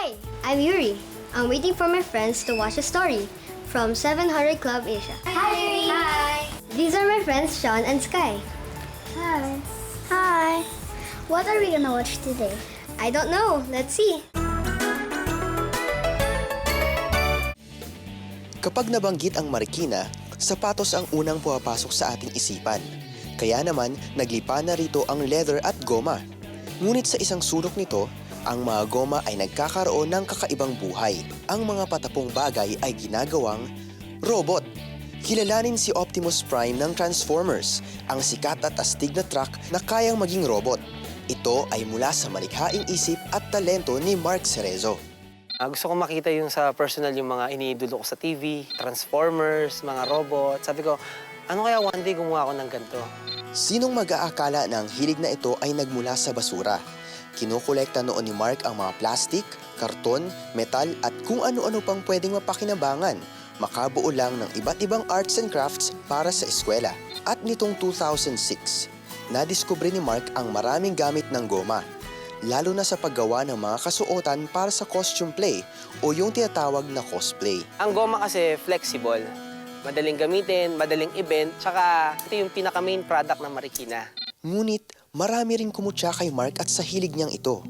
Hi, I'm Yuri. I'm waiting for my friends to watch a story from 700 Club Asia. Hi, Yuri. Hi. These are my friends Sean and Sky. Hi. Hi. What are we gonna watch today? I don't know. Let's see. Kapag nabanggit ang Marikina, sapatos ang unang pumapasok sa ating isipan. Kaya naman, naglipa na rito ang leather at goma. Ngunit sa isang sulok nito, ang mga goma ay nagkakaroon ng kakaibang buhay. Ang mga patapong bagay ay ginagawang robot. Kilalanin si Optimus Prime ng Transformers, ang sikat at astig na truck na kayang maging robot. Ito ay mula sa malikhaing isip at talento ni Mark Cerezo. Ah, gusto ko makita yung sa personal yung mga iniidolo ko sa TV, Transformers, mga robot. Sabi ko, ano kaya one day gumawa ako ng ganito? Sinong mag-aakala na ang hilig na ito ay nagmula sa basura? Kinukolekta noon ni Mark ang mga plastik, karton, metal at kung ano-ano pang pwedeng mapakinabangan. Makabuo lang ng iba't ibang arts and crafts para sa eskwela. At nitong 2006, nadiskubre ni Mark ang maraming gamit ng goma. Lalo na sa paggawa ng mga kasuotan para sa costume play o yung tinatawag na cosplay. Ang goma kasi flexible. Madaling gamitin, madaling event, tsaka ito yung pinaka-main product ng Marikina. Ngunit marami rin kumutya kay Mark at sa hilig niyang ito.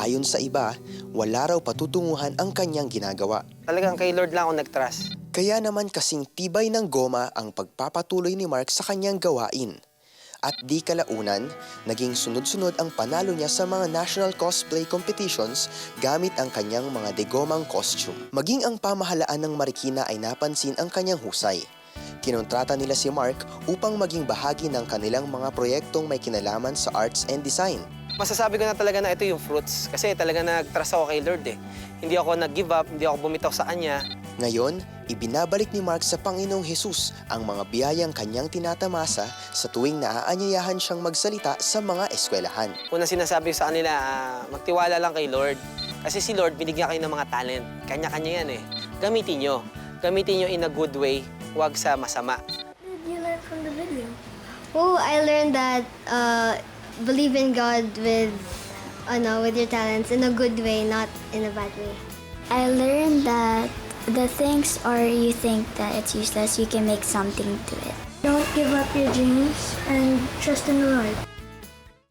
Ayon sa iba, wala raw patutunguhan ang kanyang ginagawa. Talagang kay Lord lang ako nag-trust. Kaya naman kasing tibay ng goma ang pagpapatuloy ni Mark sa kanyang gawain. At di kalaunan, naging sunod-sunod ang panalo niya sa mga national cosplay competitions gamit ang kanyang mga degomang costume. Maging ang pamahalaan ng Marikina ay napansin ang kanyang husay. Kinontrata nila si Mark upang maging bahagi ng kanilang mga proyektong may kinalaman sa arts and design. Masasabi ko na talaga na ito yung fruits. Kasi talaga nag-trust ako kay Lord eh. Hindi ako nag-give up, hindi ako bumitaw sa kanya. Ngayon, ibinabalik ni Mark sa Panginoong Hesus ang mga biyayang kanyang tinatamasa sa tuwing naaanyayahan siyang magsalita sa mga eskwelahan. Una sinasabi sa kanila, ah, magtiwala lang kay Lord. Kasi si Lord, binigyan kayo ng mga talent. Kanya-kanya yan eh. Gamitin nyo. Gamitin nyo in a good way, huwag sa masama. What did you learn from the video? Oh, I learned that uh, believe in God with, ano, with your talents in a good way, not in a bad way. I learned that the things or you think that it's useless, you can make something to it. Don't give up your dreams and trust in the Lord.